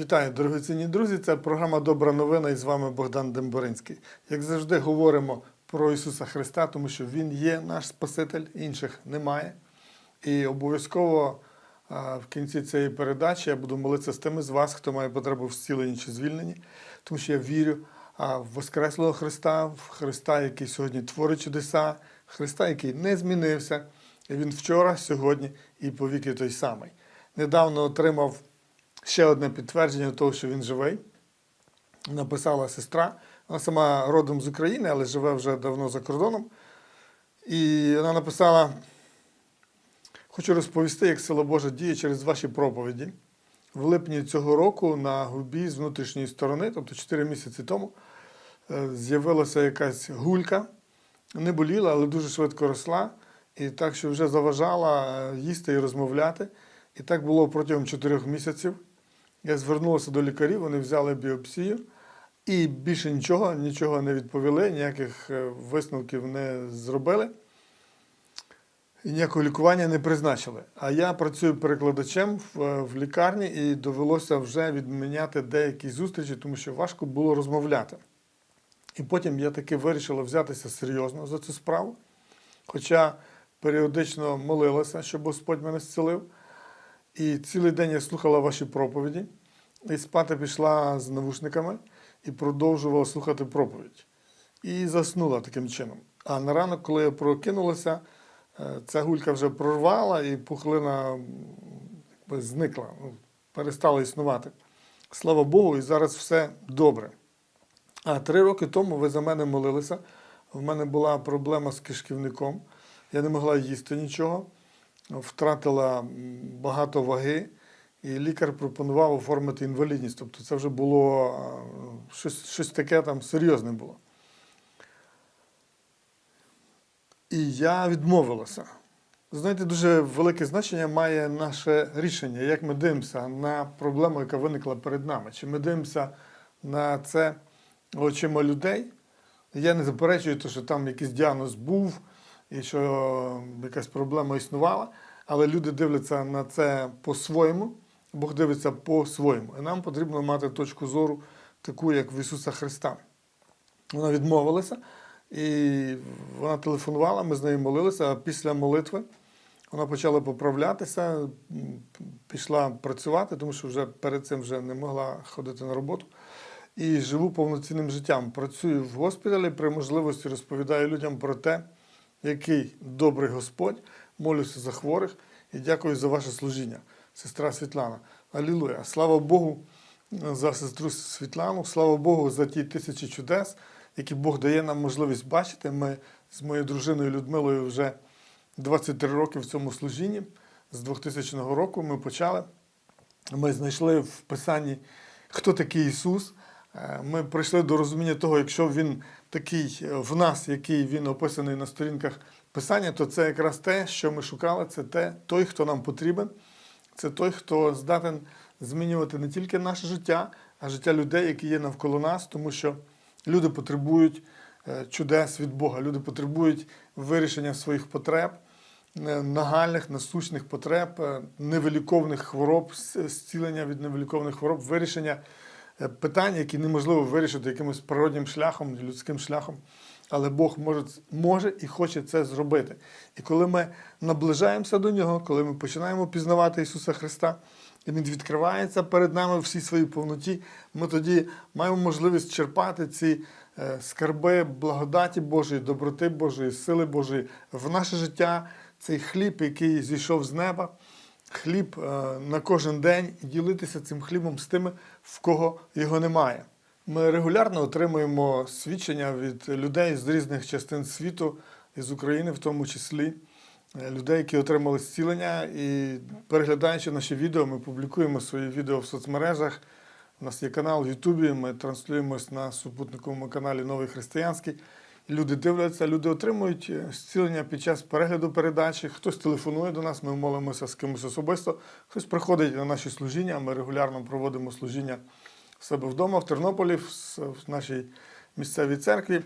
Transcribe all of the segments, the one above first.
Вітаю, дорогоцінні друзі! Це програма Добра новина і з вами Богдан Демборинський. Як завжди, говоримо про Ісуса Христа, тому що Він є наш Спаситель, інших немає. І обов'язково в кінці цієї передачі я буду молитися з тими з вас, хто має потребу в зціленні чи звільненні, тому що я вірю в Воскреслого Христа, в Христа, який сьогодні творить чудеса, Христа, який не змінився. Він вчора, сьогодні і повіки той самий. Недавно отримав ще одне підтвердження того, що він живий. Написала сестра. Вона сама родом з України, але живе вже давно за кордоном. І вона написала: хочу розповісти, як сила Божа діє через ваші проповіді. В липні цього року на губі з внутрішньої сторони, тобто 4 місяці тому, е, з'явилася якась гулька. Не боліла, але дуже швидко росла. І так, що вже заважала е, їсти і розмовляти. І так було протягом 4 місяців. Я звернулася до лікарів, вони взяли біопсію і більше нічого, нічого не відповіли, ніяких е, висновків не зробили. І ніякого лікування не призначили. А я працюю перекладачем в, в лікарні і довелося вже відміняти деякі зустрічі, тому що важко було розмовляти. І потім я таки вирішила взятися серйозно за цю справу. Хоча періодично молилася, щоб Господь мене зцілив. І цілий день я слухала ваші проповіді, і спати пішла з навушниками і продовжувала слухати проповідь. І заснула таким чином. А на ранок, коли я прокинулася, е, ця гулька вже прорвала, і пухлина якби зникла, ну, перестала існувати. Слава Богу, і зараз все добре. А три роки тому ви за мене молилися. В мене була проблема з кишківником. Я не могла їсти нічого, втратила багато ваги, і лікар пропонував оформити інвалідність. Тобто це вже було щось, щось таке там серйозне було. І я відмовилася. Знаєте, дуже велике значення має наше рішення, як ми дивимося на проблему, яка виникла перед нами. Чи ми дивимося на це очима людей? Я не заперечую, що там якийсь діагноз був і що якась проблема існувала, але люди дивляться на це по-своєму, Бог дивиться по-своєму. І нам потрібно мати точку зору таку, як в Ісуса Христа. Вона відмовилася, і вона телефонувала, ми з нею молилися, а після молитви вона почала поправлятися, пішла працювати, тому що вже перед цим вже не могла ходити на роботу. І живу повноцінним життям. Працюю в госпіталі, при можливості розповідаю людям про те, який добрий Господь, молюся за хворих і дякую за ваше служіння, сестра Світлана. Алілуя! Слава Богу за сестру Світлану, слава Богу за ті тисячі чудес, які Бог дає нам можливість бачити. Ми з моєю дружиною Людмилою вже 23 роки в цьому служінні. З 2000 року ми почали. Ми знайшли в Писанні, хто такий Ісус. Е, Ми прийшли до розуміння того, якщо Він такий е, в нас, який він описаний на сторінках Писання, то це якраз те, що ми шукали, це те, той, хто нам потрібен, це той, хто здатен змінювати не тільки наше життя, а життя людей, які є навколо нас, тому що люди потребують е, чудес від Бога, люди потребують вирішення своїх потреб, е, нагальних, насущних потреб, е, невиліковних хвороб, зцілення від невиліковних хвороб, вирішення питань, які неможливо вирішити якимось природнім шляхом, людським шляхом. Але Бог може, може і хоче це зробити. І коли ми наближаємося до нього, коли ми починаємо пізнавати Ісуса Христа, і Він відкривається перед нами всій своїй повноті, ми тоді маємо можливість черпати ці е, скарби благодаті Божої, доброти Божої, сили Божої в наше життя, цей хліб, який зійшов з неба, хліб е, на кожен день ділитися цим хлібом з тими, в кого його немає. Ми регулярно отримуємо свідчення від людей з різних частин світу, із України в тому числі, е, людей, які отримали зцілення. І переглядаючи наші відео, ми публікуємо свої відео в соцмережах. У нас є канал в Ютубі, ми транслюємось на супутниковому каналі Новий Християнський. Люди дивляться, люди отримують е, зцілення під час перегляду передачі. Хтось телефонує до нас, ми молимося з кимось особисто. Хтось приходить на наші служіння. Ми регулярно проводимо служіння в себе вдома, в Тернополі, в нашій місцевій церкві.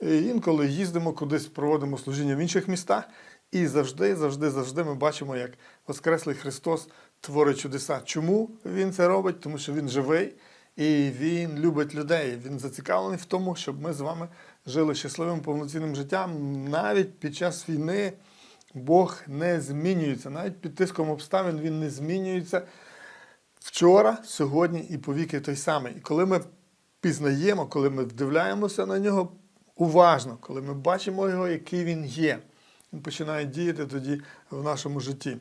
І інколи їздимо кудись, проводимо служіння в інших містах. І завжди, завжди, завжди ми бачимо, як Воскреслий Христос творить чудеса. Чому він це робить? Тому що він живий і він любить людей. Він зацікавлений в тому, щоб ми з вами жили щасливим повноцінним життям. Навіть під час війни Бог не змінюється. Навіть під тиском обставин він не змінюється вчора, сьогодні і повіки той самий. І коли ми пізнаємо, коли ми вдивляємося на нього уважно, коли ми бачимо його, який він є, він починає діяти тоді в нашому житті.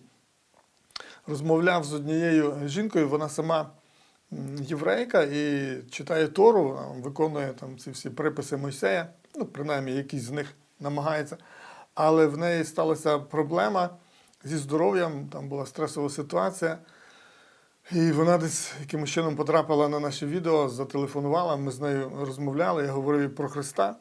Розмовляв з однією жінкою, вона сама єврейка і читає Тору, вона виконує там ці всі приписи Мойсея, ну, принаймні, якісь з них намагається. Але в неї сталася проблема зі здоров'ям, там була стресова ситуація. І вона десь якимось чином потрапила на наше відео, зателефонувала, ми з нею розмовляли, я говорив про Христа,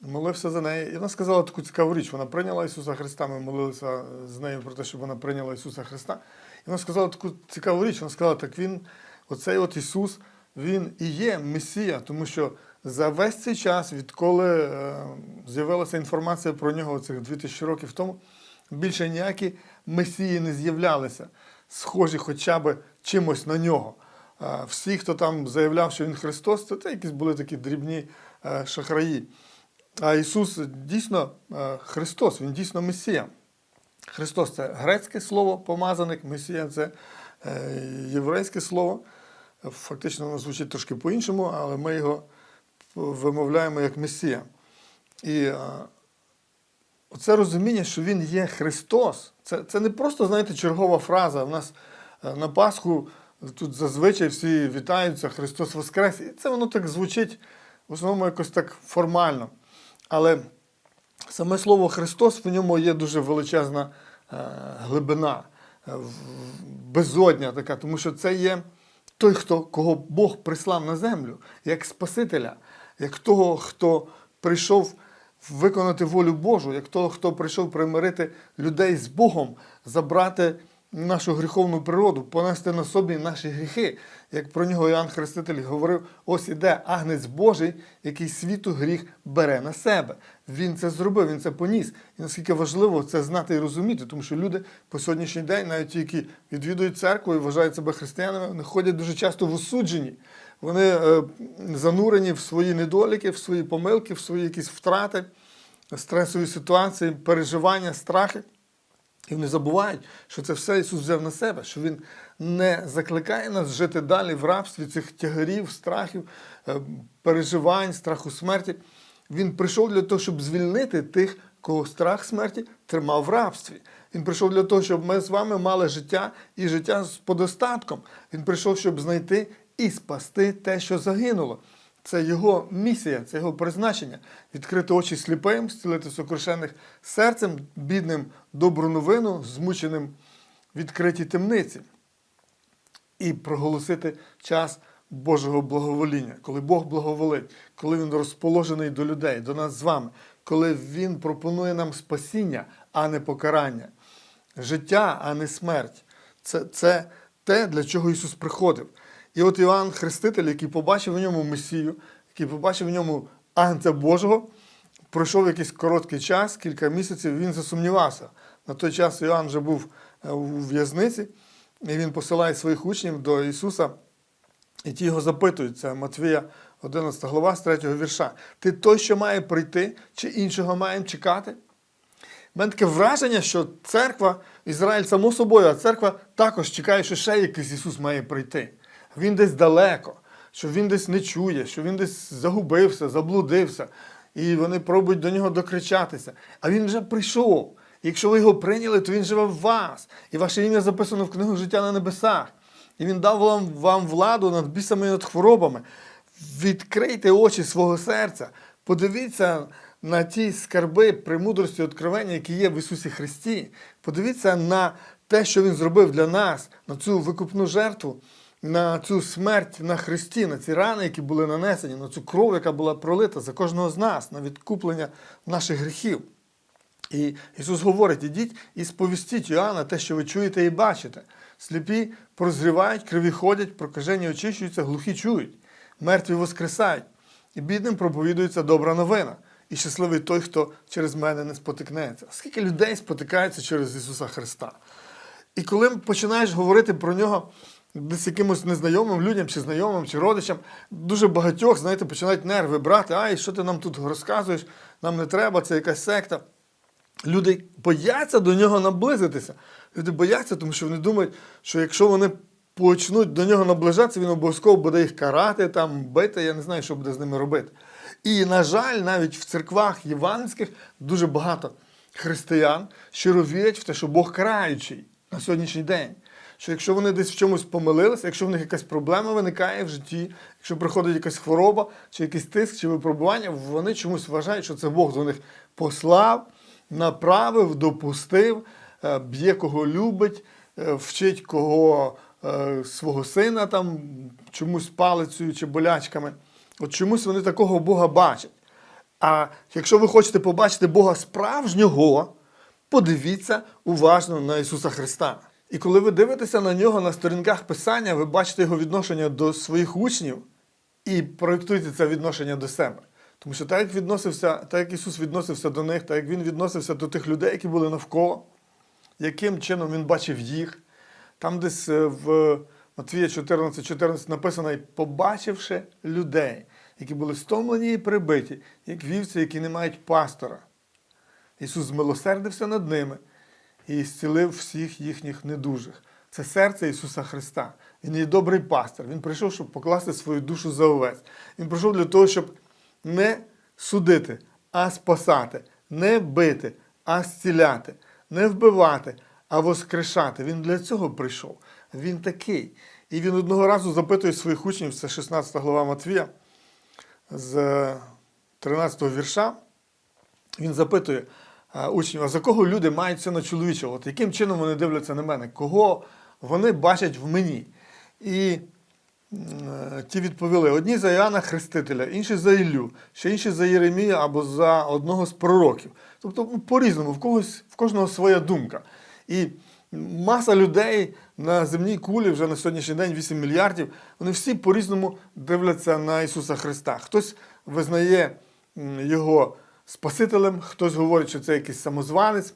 молився за неї. І вона сказала таку цікаву річ. Вона прийняла Ісуса Христа, ми молилися з нею про те, щоб вона прийняла Ісуса Христа. І вона сказала таку цікаву річ. Вона сказала, так він, оцей от Ісус, Він і є Месія, тому що за весь цей час, відколи е, з'явилася інформація про нього цих 2000 років тому, більше ніякі месії не з'являлися, схожі хоча б чимось на нього. Всі, хто там заявляв, що він Христос, це, це якісь були такі дрібні е, шахраї. А Ісус дійсно е, Христос, Він дійсно Месія. Христос це грецьке слово помазаник, Месія це е, єврейське слово. Фактично воно звучить трошки по-іншому, але ми його вимовляємо як Месія. І е, оце розуміння, що Він є Христос, це, це не просто, знаєте, чергова фраза. У нас на Пасху тут зазвичай всі вітаються, Христос Воскрес. І це воно так звучить в основному якось так формально. Але саме слово Христос в ньому є дуже величезна е, глибина, е, безодня така, тому що це є той, хто, кого Бог прислав на землю, як Спасителя, як того, хто прийшов виконати волю Божу, як того, хто прийшов примирити людей з Богом, забрати нашу гріховну природу, понести на собі наші гріхи. Як про нього Іоанн Хреститель говорив, ось іде агнець Божий, який світу гріх бере на себе. Він це зробив, він це поніс. І наскільки важливо це знати і розуміти, тому що люди по сьогоднішній день, навіть ті, які відвідують церкву і вважають себе християнами, вони ходять дуже часто в осудженні. Вони е, занурені в свої недоліки, в свої помилки, в свої якісь втрати, стресові ситуації, переживання, страхи. І вони забувають, що це все Ісус взяв на себе, що Він не закликає нас жити далі в рабстві цих тягарів, страхів, е, переживань, страху смерті. Він прийшов для того, щоб звільнити тих, кого страх смерті тримав в рабстві. Він прийшов для того, щоб ми з вами мали життя і життя з подостатком. Він прийшов, щоб знайти і спасти те, що загинуло. Це його місія, це його призначення відкрити очі сліпим, зцілити сокрушених серцем, бідним добру новину, змученим відкриті темниці і проголосити час Божого благовоління, коли Бог благоволить, коли Він розположений до людей, до нас з вами, коли Він пропонує нам спасіння, а не покарання, життя, а не смерть. Це, це те, для чого Ісус приходив. І от Іоанн Хреститель, який побачив в ньому Месію, який побачив в ньому Агнця Божого, пройшов якийсь короткий час, кілька місяців, він засумнівався. На той час Іоанн вже був е, у в'язниці, і він посилає своїх учнів до Ісуса, і ті його запитують, це Матвія 11 глава з 3 вірша. Ти той, що має прийти, чи іншого маємо чекати? У мене таке враження, що церква, Ізраїль само собою, а церква також чекає, що ще якийсь Ісус має прийти. Він десь далеко, що він десь не чує, що він десь загубився, заблудився, і вони пробують до нього докричатися. А він вже прийшов. Якщо ви його прийняли, то він живе в вас. І ваше ім'я записано в книгу життя на небесах. І він дав вам, вам владу над бісами і над хворобами. Відкрийте очі свого серця, подивіться на ті скарби премудрості откровення, які є в Ісусі Христі. Подивіться на те, що Він зробив для нас, на цю викупну жертву, на цю смерть на Христі, на ці рани, які були нанесені, на цю кров, яка була пролита за кожного з нас, на відкуплення наших гріхів. І Ісус говорить: ідіть і сповістіть Йоанна те, що ви чуєте і бачите. Сліпі прозрівають, криві ходять, прокажені очищуються, глухі чують, мертві воскресають, і бідним проповідується добра новина. І щасливий той, хто через мене не спотикнеться. Скільки людей спотикається через Ісуса Христа? І коли починаєш говорити про нього десь якимось незнайомим людям, чи знайомим, чи родичам, дуже багатьох, знаєте, починають нерви брати, ай, що ти нам тут розказуєш, нам не треба, це якась секта. Люди бояться до нього наблизитися. Люди бояться, тому що вони думають, що якщо вони почнуть до нього наближатися, він обов'язково буде їх карати, там, бити, я не знаю, що буде з ними робити. І, на жаль, навіть в церквах євангельських дуже багато християн щиро вірять в те, що Бог караючий на сьогоднішній день. Що якщо вони десь в чомусь помилилися, якщо в них якась проблема виникає в житті, якщо приходить якась хвороба, чи якийсь тиск, чи випробування, вони чомусь вважають, що це Бог до них послав, направив, допустив, е, б'є кого любить, е, вчить кого е, свого сина там чомусь палицею чи болячками. От чомусь вони такого Бога бачать. А якщо ви хочете побачити Бога справжнього, подивіться уважно на Ісуса Христа. І коли ви дивитеся на нього на сторінках Писання, ви бачите його відношення до своїх учнів і проєктуєте це відношення до себе. Тому що так як відносився, так як Ісус відносився до них, так як Він відносився до тих людей, які були навколо, яким чином Він бачив їх. Там десь е, в Матвія 14, 14 написано, «І побачивши людей, які були стомлені і прибиті, як вівці, які не мають пастора. Ісус змилосердився над ними і зцілив всіх їхніх недужих. Це серце Ісуса Христа. Він є добрий пастор. Він прийшов, щоб покласти свою душу за овець. Він прийшов для того, щоб не судити, а спасати, не бити, а зціляти, не вбивати, а воскрешати. Він для цього прийшов. Він такий. І він одного разу запитує своїх учнів, це 16 глава Матвія, з 13 вірша. Він запитує учнів, а за кого люди мають сина чоловічого? От яким чином вони дивляться на мене? Кого вони бачать в мені? І е, ті відповіли: одні за Іоанна Хрестителя, інші за Іллю, ще інші за Єремія або за одного з пророків. Тобто ну, по-різному, в когось, в кожного своя думка. І маса людей на земній кулі вже на сьогоднішній день 8 мільярдів, вони всі по-різному дивляться на Ісуса Христа. Хтось визнає його Спасителем, хтось говорить, що це якийсь самозванець,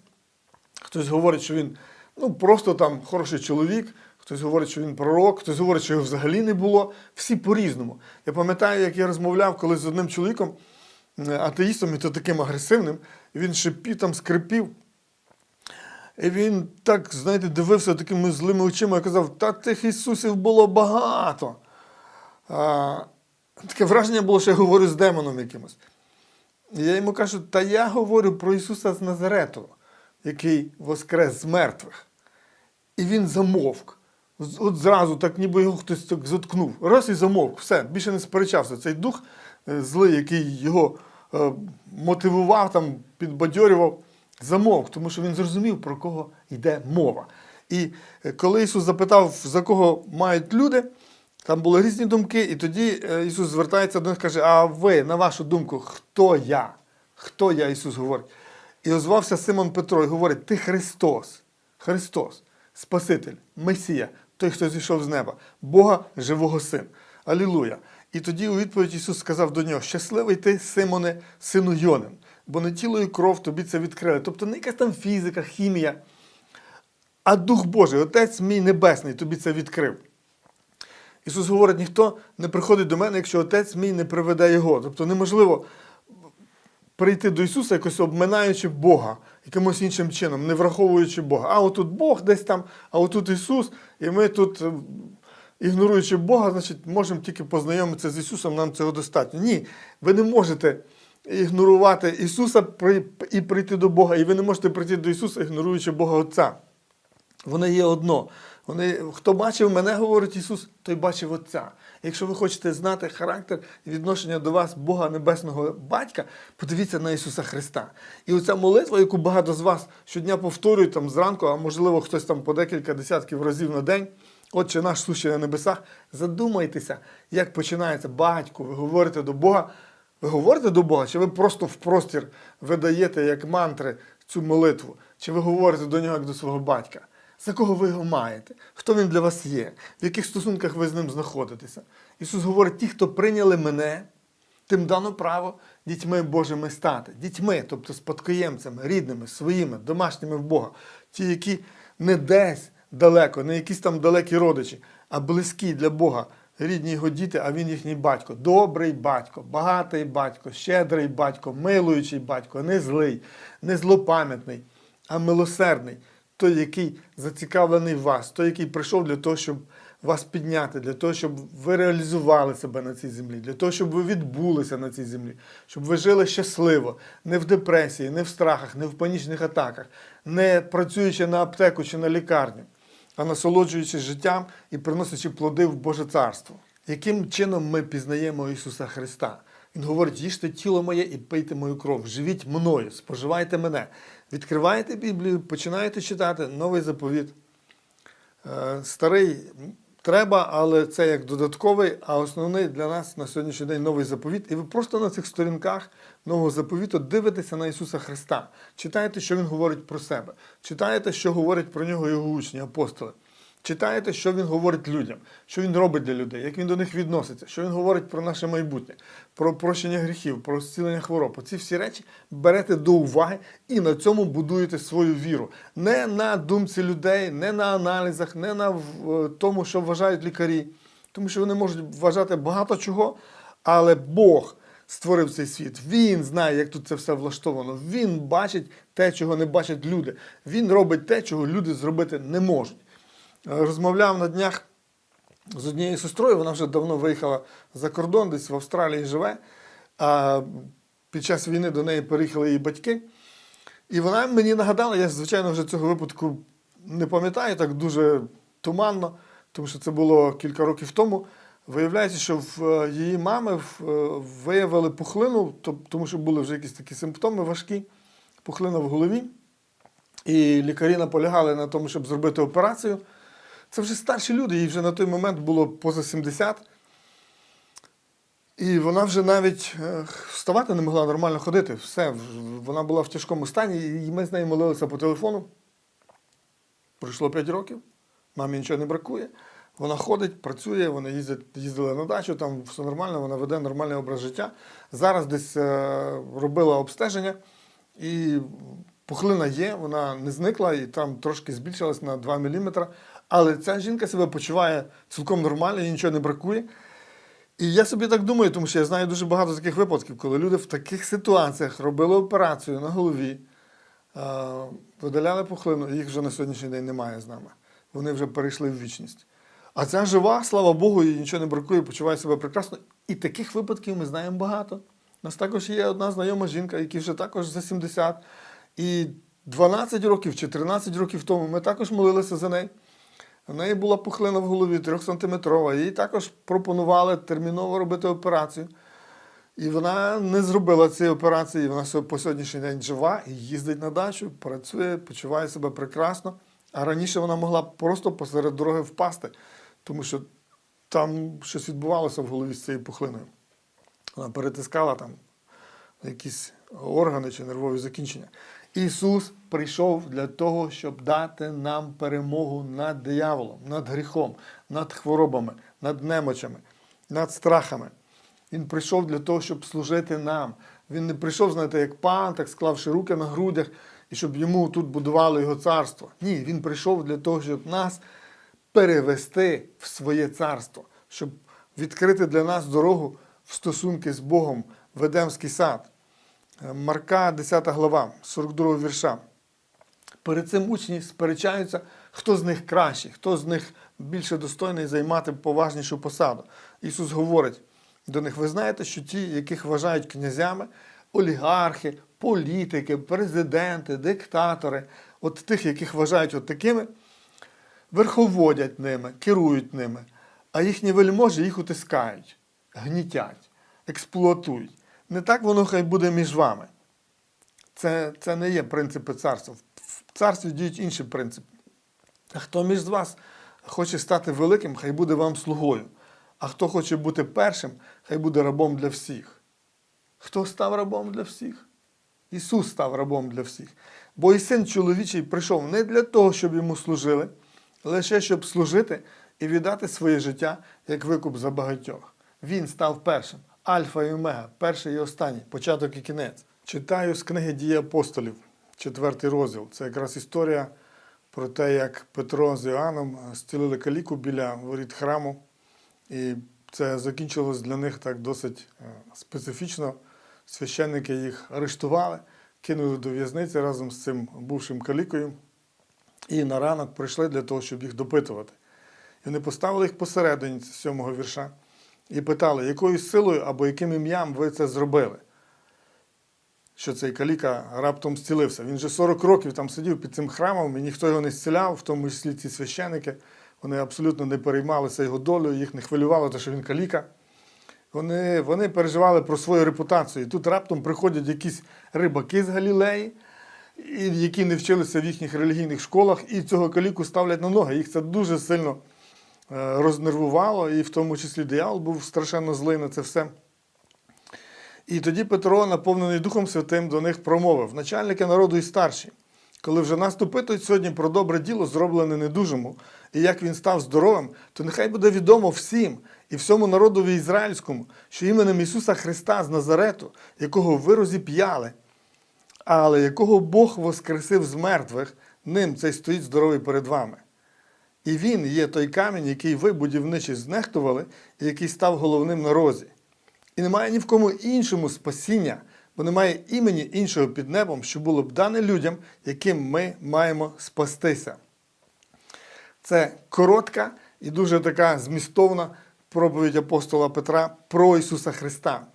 хтось говорить, що він ну, просто там хороший чоловік, хтось говорить, що він пророк, хтось говорить, що його взагалі не було. Всі по-різному. Я пам'ятаю, як я розмовляв колись з одним чоловіком, е, атеїстом, і то таким агресивним, і він шипів, там скрипів. І він так, знаєте, дивився такими злими очима і казав, та тих Ісусів було багато. А, таке враження було, що я говорю з демоном якимось. Я йому кажу, та я говорю про Ісуса з Назарету, який воскрес з мертвих. І він замовк. От зразу, так ніби його хтось так заткнув. Раз і замовк. Все, більше не сперечався. Цей дух е, злий, який його е, мотивував, там, підбадьорював, замовк, тому що він зрозумів, про кого йде мова. І е, коли Ісус запитав, за кого мають люди, там були різні думки, і тоді е, Ісус звертається до них і каже: А ви, на вашу думку, хто я? Хто я? Ісус говорить. І озвався Симон Петро і говорить: Ти Христос, Христос, Спаситель, Месія, той, хто зійшов з неба, Бога живого Син. Алілуя. І тоді у відповідь Ісус сказав до нього: Щасливий ти, Симоне, сину Йонин, бо не тіло і кров тобі це відкрили. Тобто не якась там фізика, хімія, а Дух Божий, Отець мій Небесний, тобі це відкрив. Ісус говорить, ніхто не приходить до мене, якщо Отець мій не приведе його. Тобто неможливо прийти до Ісуса, якось обминаючи Бога якимось іншим чином, не враховуючи Бога. А отут Бог десь там, а отут Ісус, і ми тут, е, ігноруючи Бога, значить, можемо тільки познайомитися з Ісусом, нам цього достатньо. Ні, ви не можете ігнорувати Ісуса і прийти до Бога, і ви не можете прийти до Ісуса, ігноруючи Бога Отця. Вони є одно. Вони, хто бачив мене, говорить Ісус, той бачив Отця. Якщо ви хочете знати характер і відношення до вас Бога Небесного Батька, подивіться на Ісуса Христа. І оця молитва, яку багато з вас щодня повторюють там зранку, а можливо хтось там по декілька десятків разів на день. Отче наш сущий на небесах, задумайтеся, як починається батько, ви говорите до Бога. Ви говорите до Бога, чи ви просто в простір видаєте як мантри цю молитву, чи ви говорите до нього як до свого батька? За кого ви його маєте? Хто він для вас є? В яких стосунках ви з ним знаходитеся? Ісус говорить: ті, хто прийняли мене, тим дано право дітьми Божими стати. Дітьми, тобто спадкоємцями, рідними, своїми, домашніми в Бога. Ті, які не десь далеко, не якісь там далекі родичі, а близькі для Бога, рідні його діти, а він їхній батько. Добрий батько, багатий батько, щедрий батько, милуючий батько, не злий, не злопам'ятний, а милосердний. Той, який зацікавлений в вас, той, який прийшов для того, щоб вас підняти, для того, щоб ви реалізували себе на цій землі, для того, щоб ви відбулися на цій землі, щоб ви жили щасливо, не в депресії, не в страхах, не в панічних атаках, не працюючи на аптеку чи на лікарню, а насолоджуючись життям і приносячи плоди в Боже Царство. Яким чином ми пізнаємо Ісуса Христа? Він говорить: їжте тіло моє і пийте мою кров, живіть мною, споживайте мене. Відкриваєте Біблію, починаєте читати новий заповіт. Е, Старий треба, але це як додатковий, а основний для нас на сьогоднішній день новий заповіт. І ви просто на цих сторінках нового заповіту дивитеся на Ісуса Христа. Читаєте, що Він говорить про себе. Читаєте, що говорять про нього його учні, апостоли. Читаєте, що він говорить людям, що він робить для людей, як він до них відноситься, що він говорить про наше майбутнє, про прощення гріхів, про зцілення хвороб. Оці всі речі берете до уваги і на цьому будуєте свою віру. Не на думці людей, не на аналізах, не на е, тому, що вважають лікарі, тому що вони можуть вважати багато чого, але Бог створив цей світ. Він знає, як тут це все влаштовано. Він бачить те, чого не бачать люди. Він робить те, чого люди зробити не можуть. Розмовляв на днях з однією сестрою, вона вже давно виїхала за кордон, десь в Австралії живе. А під час війни до неї переїхали її батьки. І вона мені нагадала, я, звичайно, вже цього випадку не пам'ятаю так дуже туманно, тому що це було кілька років тому. Виявляється, що в е, її мами е, виявили пухлину, тому що були вже якісь такі симптоми важкі, пухлина в голові. І лікарі наполягали на тому, щоб зробити операцію. Це вже старші люди, їй вже на той момент було поза 70. І вона вже навіть е, вставати не могла нормально ходити. Все, вона була в тяжкому стані, і ми з нею молилися по телефону. Пройшло 5 років, мамі нічого не бракує. Вона ходить, працює, вона їздить, їздила на дачу, там все нормально, вона веде нормальний образ життя. Зараз десь е, робила обстеження, і пухлина є, вона не зникла і там трошки збільшилась на 2 мм. Але ця жінка себе почуває цілком нормально, нічого не бракує. І я собі так думаю, тому що я знаю дуже багато таких випадків, коли люди в таких ситуаціях робили операцію на голові, видаляли пухлину, і їх вже на сьогоднішній день немає з нами. Вони вже перейшли в вічність. А ця жива, слава Богу, їй нічого не бракує, почуває себе прекрасно. І таких випадків ми знаємо багато. У нас також є одна знайома жінка, якій вже також за 70. І 12 років чи 13 років тому ми також молилися за неї. У неї була пухлина в голові 3-сантиметрова. Їй також пропонували терміново робити операцію. І вона не зробила цієї операції. Вона по сьогоднішній день жива і їздить на дачу, працює, почуває себе прекрасно. А раніше вона могла просто посеред дороги впасти, тому що там щось відбувалося в голові з цією пухлиною. Вона перетискала там якісь органи чи нервові закінчення. Ісус прийшов для того, щоб дати нам перемогу над дияволом, над гріхом, над хворобами, над немочами, над страхами. Він прийшов для того, щоб служити нам. Він не прийшов, знаєте, як пан, так склавши руки на грудях, і щоб йому тут будували його царство. Ні, він прийшов для того, щоб нас перевести в своє царство, щоб відкрити для нас дорогу в стосунки з Богом в Едемський сад. Е, Марка, 10 глава, 42 вірша. Перед цим учні сперечаються, хто з них кращий, хто з них більше достойний займати поважнішу посаду. Ісус говорить до них: ви знаєте, що ті, яких вважають князями, олігархи, політики, президенти, диктатори, от тих, яких вважають от такими, верховодять ними, керують ними, а їхні вельможі їх утискають, гнітять, експлуатують. Не так воно хай буде між вами. Це, це не є принципи царства. Царстві діють інші принципи. Хто між вас хоче стати великим, хай буде вам слугою. А хто хоче бути першим, хай буде рабом для всіх. Хто став рабом для всіх? Ісус став рабом для всіх. Бо і син чоловічий прийшов не для того, щоб йому служили, лише щоб служити і віддати своє життя як викуп за багатьох. Він став першим, альфа і омега, перший і останній, початок і кінець. Читаю з книги Дії апостолів, четвертий розділ. Це якраз історія про те, як Петро з Іоанном зцілили каліку біля воріт храму. І це закінчилось для них так досить е, специфічно. Священники їх арештували, кинули до в'язниці разом з цим бувшим калікою. І на ранок прийшли для того, щоб їх допитувати. І вони поставили їх посередині сьомого вірша і питали, якою силою або яким ім'ям ви це зробили. Що цей каліка раптом зцілився. Він же 40 років там сидів під цим храмом, і ніхто його не зціляв, в тому числі ці священики. Вони абсолютно не переймалися його долею, їх не хвилювало, те, що він каліка. Вони, вони переживали про свою репутацію. І тут раптом приходять якісь рибаки з Галілеї, які не вчилися в їхніх релігійних школах, і цього каліку ставлять на ноги. Їх це дуже сильно е, рознервувало, і в тому числі диявол був страшенно злий на це все. І тоді Петро, наповнений Духом Святим, до них промовив: начальники народу і старші, коли вже нас допитують сьогодні про добре діло, зроблене недужому, і як він став здоровим, то нехай буде відомо всім і всьому народові ізраїльському, що іменем Ісуса Христа з Назарету, якого ви розіп'яли, але якого Бог воскресив з мертвих, ним цей стоїть здоровий перед вами. І він є той камінь, який ви, будівничі, знехтували, і який став головним на розі. І немає ні в кому іншому спасіння, бо немає імені іншого під небом, що було б дане людям, яким ми маємо спастися. Це коротка і дуже така змістовна проповідь апостола Петра про Ісуса Христа.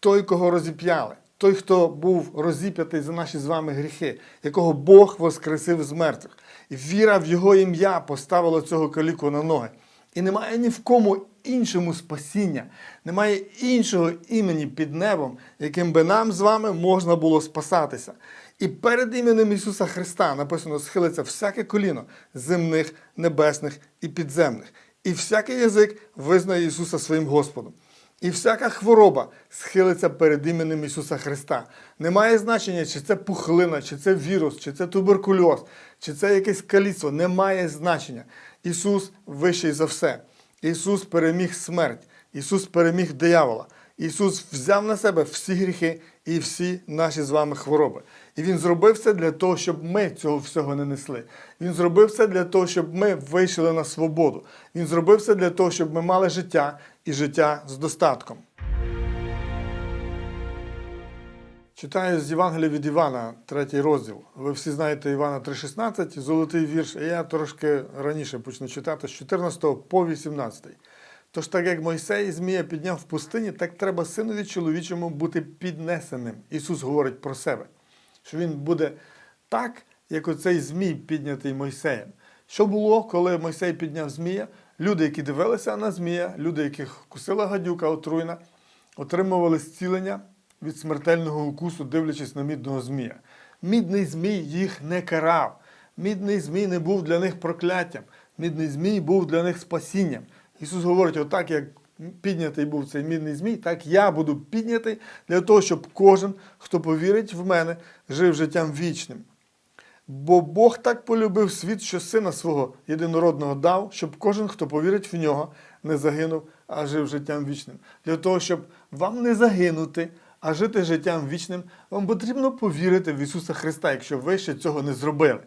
Той, кого розіп'яли, той, хто був розіп'ятий за наші з вами гріхи, якого Бог воскресив з мертвих. І віра в Його ім'я поставила цього каліку на ноги. І немає ні в кому іншому спасіння, немає іншого імені під небом, яким би нам з вами можна було спасатися. І перед іменем Ісуса Христа написано схилиться всяке коліно земних, небесних і підземних. І всякий язик визнає Ісуса своїм Господом. І всяка хвороба схилиться перед іменем Ісуса Христа. Немає значення, чи це пухлина, чи це вірус, чи це туберкульоз, чи це якесь каліцтво. Немає значення. Ісус вищий за все. Ісус переміг смерть. Ісус переміг диявола. Ісус взяв на себе всі гріхи і всі наші з вами хвороби. І Він зробив це для того, щоб ми цього всього не несли. Він зробив це для того, щоб ми вийшли на свободу. Він зробив це для того, щоб ми мали життя і життя з достатком. Читаю з Євангелія від Івана, третій розділ. Ви всі знаєте Івана 3,16, золотий вірш, і я трошки раніше почну читати з 14 по 18. Тож так як Мойсей Змія підняв в пустині, так треба синові чоловічому бути піднесеним. Ісус говорить про себе, що він буде так, як оцей Змій піднятий Мойсеєм. Що було, коли Мойсей підняв Змія? Люди, які дивилися на Змія, люди, яких кусила гадюка отруйна, отримували зцілення від смертельного укусу, дивлячись на мідного змія. Мідний змій їх не карав. Мідний змій не був для них прокляттям. Мідний змій був для них спасінням. Ісус говорить, отак як піднятий був цей мідний змій, так я буду піднятий для того, щоб кожен, хто повірить в мене, жив життям вічним. Бо Бог так полюбив світ, що сина свого єдинородного дав, щоб кожен, хто повірить в нього, не загинув, а жив життям вічним. Для того, щоб вам не загинути, а жити життям вічним, вам потрібно повірити в Ісуса Христа, якщо ви ще цього не зробили.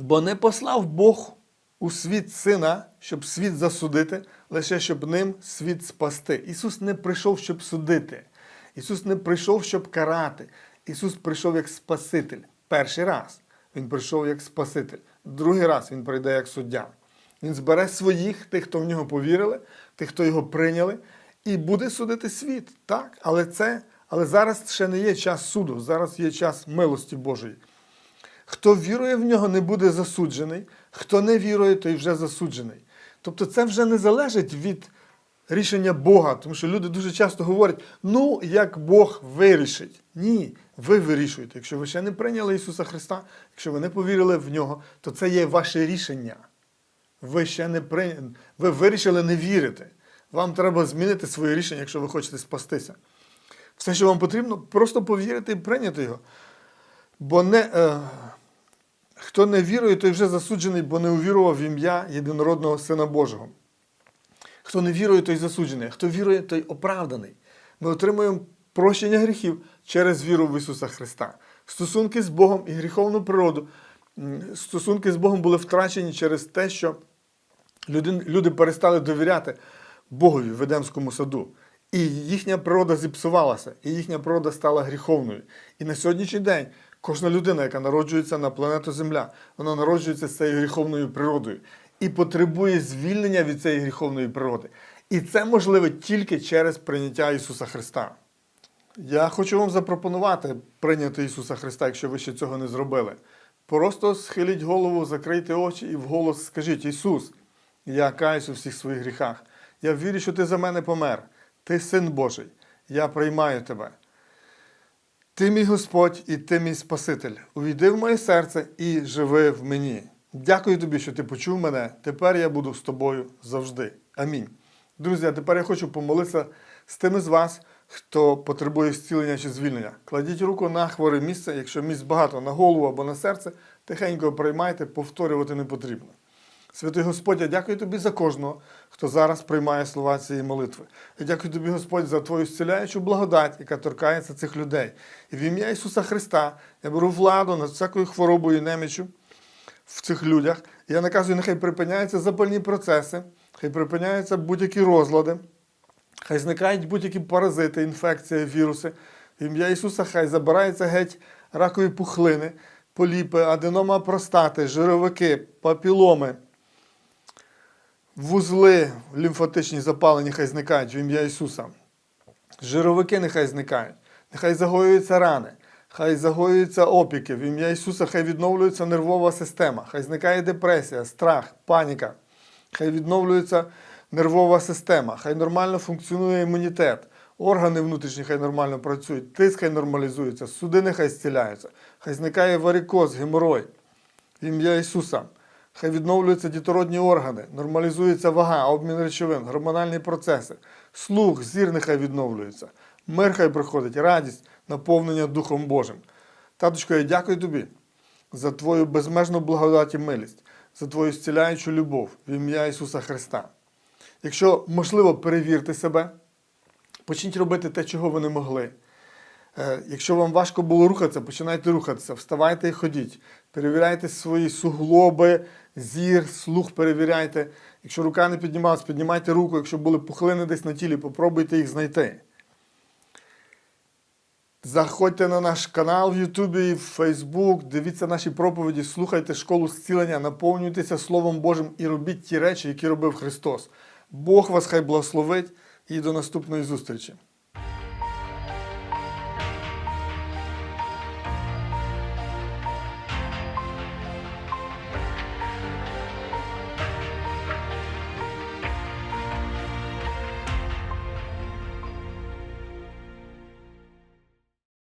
Бо не послав Бог у світ сина, щоб світ засудити, лише щоб ним світ спасти. Ісус не прийшов, щоб судити. Ісус не прийшов, щоб карати. Ісус прийшов як Спаситель. Перший раз Він прийшов як Спаситель. Другий раз Він прийде як суддя. Він збере своїх, тих, хто в нього повірили, тих, хто його прийняли, і буде судити світ. Так, але це, але зараз ще не є час суду, зараз є час милості Божої. Хто вірує в нього, не буде засуджений, хто не вірує, той вже засуджений. Тобто це вже не залежить від рішення Бога, тому що люди дуже часто говорять: ну, як Бог вирішить. Ні, ви вирішуєте. Якщо ви ще не прийняли Ісуса Христа, якщо ви не повірили в нього, то це є ваше рішення. Ви ще не прийняли, ви вирішили не вірити. Вам треба змінити своє рішення, якщо ви хочете спастися. Все, що вам потрібно, просто повірити і прийняти його. Бо не, е, хто не вірує, той вже засуджений, бо не увірував в ім'я єдинородного Сина Божого. Хто не вірує, той засуджений, хто вірує, той оправданий. Ми отримуємо прощення гріхів через віру в Ісуса Христа. Стосунки з Богом і гріховну природу стосунки з Богом були втрачені через те, що люди, перестали довіряти Богові в Едемському саду. І їхня природа зіпсувалася, і їхня природа стала гріховною. І на сьогоднішній день кожна людина, яка народжується на планету Земля, вона народжується з цією гріховною природою і потребує звільнення від цієї гріховної природи. І це можливе тільки через прийняття Ісуса Христа. Я хочу вам запропонувати прийняти Ісуса Христа, якщо ви ще цього не зробили. Просто схиліть голову, закрийте очі і вголос скажіть: Ісус, я каюсь у всіх своїх гріхах. Я вірю, що Ти за мене помер. Ти син Божий. Я приймаю тебе. Ти мій Господь і ти мій Спаситель. Увійди в моє серце і живи в мені. Дякую тобі, що ти почув мене. Тепер я буду з тобою завжди. Амінь. Друзі, а тепер я хочу помолитися з тими з вас, хто потребує зцілення чи звільнення. Кладіть руку на хворе місце, якщо місць багато на голову або на серце, тихенько приймайте, повторювати не потрібно. Святий Господь, я дякую тобі за кожного, хто зараз приймає слова цієї молитви. Я дякую тобі, Господь, за твою зціляючу благодать, яка торкається цих людей. І в ім'я Ісуса Христа я беру владу над всякою хворобою і немічю в цих людях. Я наказую, нехай припиняються запальні процеси, хай припиняються будь-які розлади, хай зникають будь-які паразити, інфекції, віруси. В ім'я Ісуса хай забираються геть ракові пухлини, поліпи, аденома простати, жировики, папіломи, вузли лімфатичні запалені, хай зникають в ім'я Ісуса. Жировики нехай зникають, нехай загоюються рани, хай загоюються опіки. В ім'я Ісуса хай відновлюється нервова система, хай зникає депресія, страх, паніка, хай відновлюється нервова система, хай нормально функціонує імунітет, органи внутрішні хай нормально працюють, тиск хай нормалізується, судини хай зціляються, хай зникає варикоз, геморой. В ім'я Ісуса. Хай відновлюються дітородні органи, нормалізується вага, обмін речовин, гормональні процеси, слух, зір нехай відновлюється, мир хай приходить, радість, наповнення Духом Божим. Таточко, я дякую тобі за твою безмежну благодать і милість, за твою зціляючу любов в ім'я Ісуса Христа. Якщо можливо, перевірте себе, почніть робити те, чого ви не могли. Е, Якщо вам важко було рухатися, починайте рухатися, вставайте і ходіть. Перевіряйте свої суглоби, зір, слух перевіряйте. Якщо рука не піднімалась, піднімайте руку. Якщо були пухлини десь на тілі, попробуйте їх знайти. Заходьте на наш канал в Ютубі в Фейсбук, дивіться наші проповіді, слухайте школу зцілення, наповнюйтеся Словом Божим і робіть ті речі, які робив Христос. Бог вас хай благословить і до наступної зустрічі.